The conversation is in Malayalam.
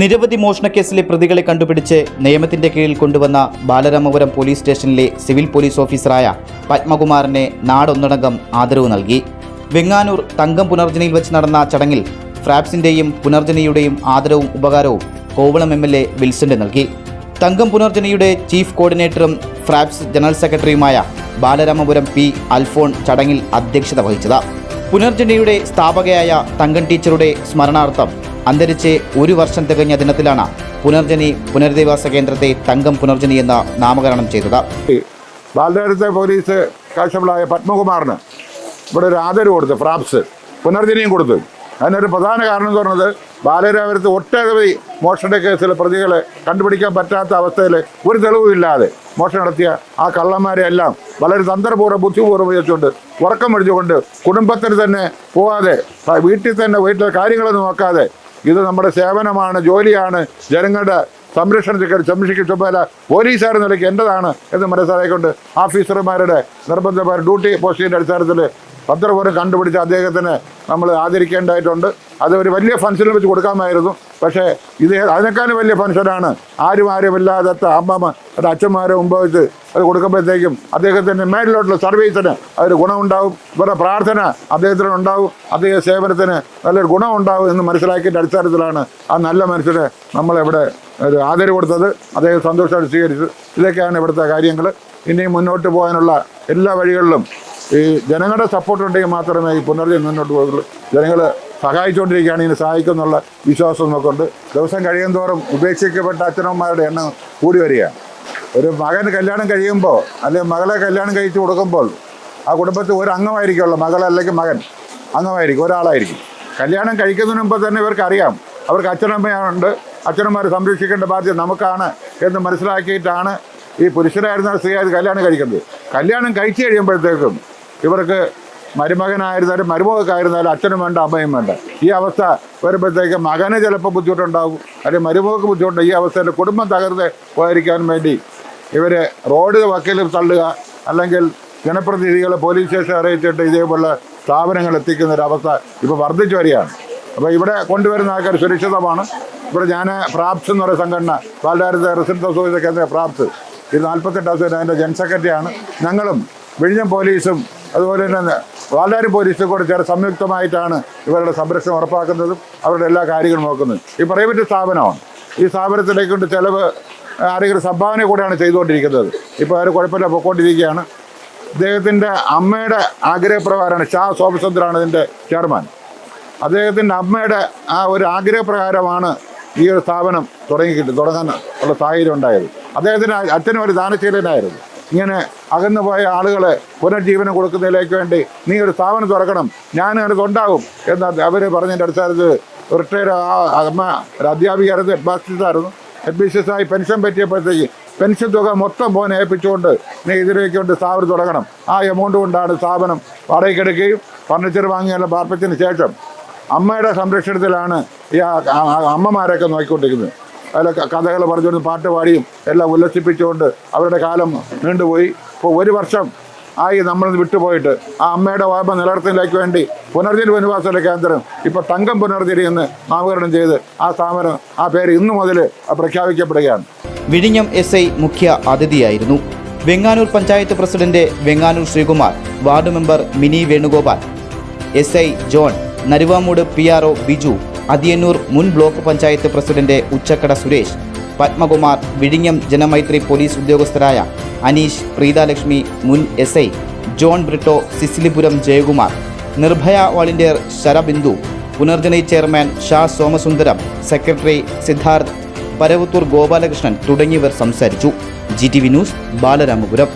നിരവധി മോഷണക്കേസിലെ പ്രതികളെ കണ്ടുപിടിച്ച് നിയമത്തിന്റെ കീഴിൽ കൊണ്ടുവന്ന ബാലരാമപുരം പോലീസ് സ്റ്റേഷനിലെ സിവിൽ പോലീസ് ഓഫീസറായ പത്മകുമാറിനെ നാടൊന്നടങ്കം ആദരവ് നൽകി. വെങ്ങാനൂർ തങ്കം പുനർജനയിൽ വെച്ച് നടന്ന ചടങ്ങിൽ ഫ്രാപ്സിന്റെയും പുനർജനയുടെയും ആദരവും ഉപകാരവും കോവളം എം എൽ എ വിൽസന്റെ നൽകി. തങ്കം പുനർജനയുടെ ചീഫ് കോർഡിനേറ്ററും ഫ്രാപ്സ് ജനറൽ സെക്രട്ടറിയുമായ ബാലരാമപുരം പി അൽഫോൺ ചടങ്ങിൽ അധ്യക്ഷത വഹിച്ചത്. പുനർജനയുടെ സ്ഥാപകയായ തങ്കൻ ടീച്ചറുടെ സ്മരണാർത്ഥം അന്തരിച്ച് ഒരു വർഷം തികഞ്ഞ ദിനത്തിലാണ് പുനർജനി പുനരധിവാസ കേന്ദ്രത്തെ തങ്കം പുനർജനി എന്ന് നാമകരണം ചെയ്തത്. ബാലനേരത്തെ പോലീസ് കാഴ്ചകളായ പത്മകുമാറിന് ഇവിടെ ഒരു ആദരവ് കൊടുത്തു ഫ്രാപ്സ് പുനർജനിയും കൊടുത്തു. അതിനൊരു പ്രധാന കാരണം എന്ന് പറഞ്ഞത് ബാലരാപുരത്ത് ഒട്ടനവധി മോഷണ കേസിൽ പ്രതികളെ കണ്ടുപിടിക്കാൻ പറ്റാത്ത അവസ്ഥയിൽ ഒരു തെളിവുമില്ലാതെ മോഷണം നടത്തിയ ആ കള്ളന്മാരെ എല്ലാം വളരെ തന്ത്രപൂർവം ബുദ്ധിപൂർവം ഉപയോഗിച്ചുകൊണ്ട് ഉറക്കം മടിച്ചുകൊണ്ട് കുടുംബത്തിന് തന്നെ പോവാതെ വീട്ടിൽ തന്നെ വീട്ടിലെ കാര്യങ്ങളൊന്നും നോക്കാതെ ഇത് നമ്മുടെ സേവനമാണ് ജോലിയാണ്. ജനങ്ങളുടെ സംരക്ഷണത്തിൽ സംരക്ഷിക്കുന്ന പോലീസുകാരുടെ നിലയ്ക്ക് എന്റെതാണ് എന്ന് മനസ്സിലായിക്കൊണ്ട് ഓഫീസർമാരുടെ നിർബന്ധമായ ഡ്യൂട്ടി പോസ്റ്റിന്റെ അടിസ്ഥാനത്തിൽ പത്രപൂർവം കണ്ടുപിടിച്ച് അദ്ദേഹത്തിന് നമ്മൾ ആദരിക്കേണ്ടതായിട്ടുണ്ട്. അത് ഒരു വലിയ ഫംഗ്ഷനിൽ വെച്ച് കൊടുക്കാമായിരുന്നു. പക്ഷേ ഇത് അതിനേക്കാളും വലിയ ഫംഗ്ഷനാണ് ആരും ആരും ഇല്ലാത്ത അമ്മമ്മ അച്ഛന്മാരെ മുമ്പ് വെച്ച് അത് കൊടുക്കുമ്പോഴത്തേക്കും അദ്ദേഹത്തിന്റെ മേലിലോട്ടുള്ള സർവീസിന് അതൊരു ഗുണമുണ്ടാവും. ഇവരുടെ പ്രാർത്ഥന അദ്ദേഹത്തിന് ഉണ്ടാവും അദ്ദേഹ സേവനത്തിന് നല്ലൊരു ഗുണമുണ്ടാവും എന്ന് മനസ്സിലാക്കിയതിന്റെ അടിസ്ഥാനത്തിലാണ് ആ നല്ല മനുഷ്യന് നമ്മളിവിടെ ഒരു ആദരവ് കൊടുത്തത്. അദ്ദേഹം സന്തോഷമായിട്ട് സ്വീകരിച്ചു. ഇതൊക്കെയാണ് ഇവിടുത്തെ കാര്യങ്ങൾ. ഇനിയും മുന്നോട്ട് പോകാനുള്ള എല്ലാ വഴികളിലും ഈ ജനങ്ങളുടെ സപ്പോർട്ട് ഉണ്ടെങ്കിൽ മാത്രമേ ഈ പുനർജനി മുന്നോട്ട് പോകുള്ളൂ ജനങ്ങൾ സഹായിച്ചുകൊണ്ടിരിക്കുകയാണ്. ഇതിനെ സഹായിക്കുമെന്നുള്ള വിശ്വാസം നമുക്കുണ്ട്. ദിവസം കഴിയും തോറും ഉപേക്ഷിക്കപ്പെട്ട അച്ഛനമ്മമാരുടെ എണ്ണം കൂടി വരികയാണ്. ഒരു മകൻ കല്യാണം കഴിയുമ്പോൾ അല്ലെങ്കിൽ മകളെ കല്യാണം കഴിച്ച് കൊടുക്കുമ്പോൾ ആ കുടുംബത്തിൽ ഒരു അംഗമായിരിക്കുമല്ലോ മകൾ അല്ലെങ്കിൽ മകൻ അംഗമായിരിക്കും. ഒരാളായിരിക്കും. കല്യാണം കഴിക്കുന്നതിന് മുമ്പ് തന്നെ ഇവർക്ക് അറിയാം. അവർക്ക് അച്ഛനമ്മയുണ്ട്. അച്ഛനമ്മമാരെ സംരക്ഷിക്കേണ്ട ബാധ്യത നമുക്കാണ് എന്ന് മനസ്സിലാക്കിയിട്ടാണ് ഈ പുരുഷനായിരുന്ന സ്ത്രീ കല്യാണം കഴിക്കുന്നത്. കല്യാണം കഴിച്ചു കഴിയുമ്പോഴത്തേക്കും ഇവർക്ക് മരുമകനായിരുന്നാലും മരുമകൾക്കായിരുന്നാലും അച്ഛനും വേണ്ട അമ്മയും വേണ്ട. ഈ അവസ്ഥ വരുമ്പോഴത്തേക്ക് മകന് ചിലപ്പോൾ ബുദ്ധിമുട്ടുണ്ടാകും. അല്ലെങ്കിൽ മരുമകൾക്ക് ബുദ്ധിമുട്ട് ഈ അവസ്ഥയിൽ കുടുംബം തകർന്ന് പോയിരിക്കാൻ വേണ്ടി ഇവർ റോഡ് വക്കീലും തള്ളുക അല്ലെങ്കിൽ ജനപ്രതിനിധികളെ പോലീസ് സ്റ്റേഷൻ അറിയിച്ചിട്ട് ഇതേപോലെ സ്ഥാപനങ്ങൾ എത്തിക്കുന്ന ഒരു അവസ്ഥ ഇപ്പോൾ വർദ്ധിച്ചു വരികയാണ്. അപ്പോൾ ഇവിടെ കൊണ്ടുവരുന്ന ആൾക്കാർ സുരക്ഷിതമാണ്. ഇവിടെ ഞാൻ പ്രാപ്സ് എന്ന് പറയുന്ന സംഘടന പാലാരത്തെ റെസിഡൻസ് അസോസിയേഷൻ കേന്ദ്ര പ്രാപ്സ്. ഇത് നാൽപ്പത്തെട്ട് ദിവസം അതിന്റെ ജനറൽ സെക്രട്ടറിയാണ്. ഞങ്ങളും വിഴിഞ്ഞം പോലീസും അതുപോലെ തന്നെ വാലാരി പോലീസ് കൂടെ ചേർന്ന് സംയുക്തമായിട്ടാണ് ഇവരുടെ സംരക്ഷണം ഉറപ്പാക്കുന്നതും അവരുടെ എല്ലാ കാര്യങ്ങളും നോക്കുന്നതും. ഈ പ്രൈവറ്റ് സ്ഥാപനമാണ്. ഈ സ്ഥാപനത്തിലേക്ക് കൊണ്ട് ചിലവ് ആരെങ്കിലും സംഭാവന കൂടെയാണ് ചെയ്തുകൊണ്ടിരിക്കുന്നത്. ഇപ്പോൾ അവർ കുഴപ്പമില്ല പൊയ്ക്കൊണ്ടിരിക്കുകയാണ് അദ്ദേഹത്തിന്റെ അമ്മയുടെ ആഗ്രഹപ്രകാരമാണ് ഷാ സോമചന്ദ്രാണ് ഇതിന്റെ ചെയർമാൻ. അദ്ദേഹത്തിന്റെ അമ്മയുടെ ആ ഒരു ആഗ്രഹപ്രകാരമാണ് ഈ ഒരു സ്ഥാപനം തുടങ്ങിക്കിട്ട് തുടങ്ങാൻ ഉള്ള സാഹചര്യം ഉണ്ടായത്. അദ്ദേഹത്തിന് അച്ഛനും ഒരു ദാനശീലനായിരുന്നു. ഇങ്ങനെ അകന്നു പോയ ആളുകളെ പുനർജീവനം കൊടുക്കുന്നതിലേക്ക് വേണ്ടി നീ ഒരു സ്ഥാപനം തുറക്കണം ഞാൻ അതിനകത്ത് ഉണ്ടാകും എന്ന് അവർ പറഞ്ഞതിന്റെ അടുത്തത് റിട്ടയർ ആ അമ്മ ഒരു അധ്യാപികയായിരുന്നു ഹെഡ് മാസ്റ്റേഴ്സായിരുന്നു ഹെഡ് മിസ്റ്റേഴ്സായി പെൻഷൻ പറ്റിയപ്പോഴത്തേക്ക് പെൻഷൻ തുക മൊത്തം പോകാൻ ഏൽപ്പിച്ചുകൊണ്ട് നീ ഇതിലേക്ക് കൊണ്ട് സ്ഥാപനം തുടങ്ങണം. ആ എമൗണ്ട് കൊണ്ടാണ് സ്ഥാപനം വാടകയ്ക്കെടുക്കുകയും ഫർണിച്ചർ വാങ്ങിയുള്ള പാർപ്പിച്ചതിന് ശേഷം അമ്മയുടെ സംരക്ഷണത്തിലാണ് ഈ അമ്മമാരൊക്കെ നോക്കിക്കൊണ്ടിരിക്കുന്നത്. അതിലെ കഥകൾ പറഞ്ഞുകൊണ്ട് പാട്ട് പാടിയും എല്ലാം ഉല്ലസിപ്പിച്ചുകൊണ്ട് അവരുടെ കാലം നീണ്ടുപോയി. ഇപ്പോൾ ഒരു വർഷം ആയി നമ്മൾ വിട്ടുപോയിട്ട് ആ അമ്മയുടെ വായ്പ നിലനിർത്തലിലേക്ക് വേണ്ടി പുനർജനി വനവാസ കേന്ദ്രം ഇപ്പോൾ തങ്കം പുനർജീവി എന്ന് നാമകരണം ചെയ്ത് ആ സ്ഥാപനം ആ പേര് ഇന്നു മുതൽ പ്രഖ്യാപിക്കപ്പെടുകയാണ്. വിഴിഞ്ഞം എസ് ഐ മുഖ്യ അതിഥിയായിരുന്നു. Venganoor panchayat president Venganoor Sreekumar ward member Mini Venugopal S I John Naruvamoodu P R O Biju Athiyannoor മുൻ ബ്ലോക്ക് പഞ്ചായത്ത് പ്രസിഡന്റ് ഉച്ചക്കട സുരേഷ് പത്മകുമാർ വിഴിഞ്ഞം ജനമൈത്രി പോലീസ് ഉദ്യോഗസ്ഥരായ അനീഷ് പ്രീതാലക്ഷ്മി മുൻ S I John Britto Cecilipuram Jayakumar Nirbhaya volunteer Sarabindu Punarjani chairman Sha Somasundaram secretary Siddharth Paravathoor Gopalakrishnan തുടങ്ങിയവർ സംസാരിച്ചു. G T V news Balaramapuram.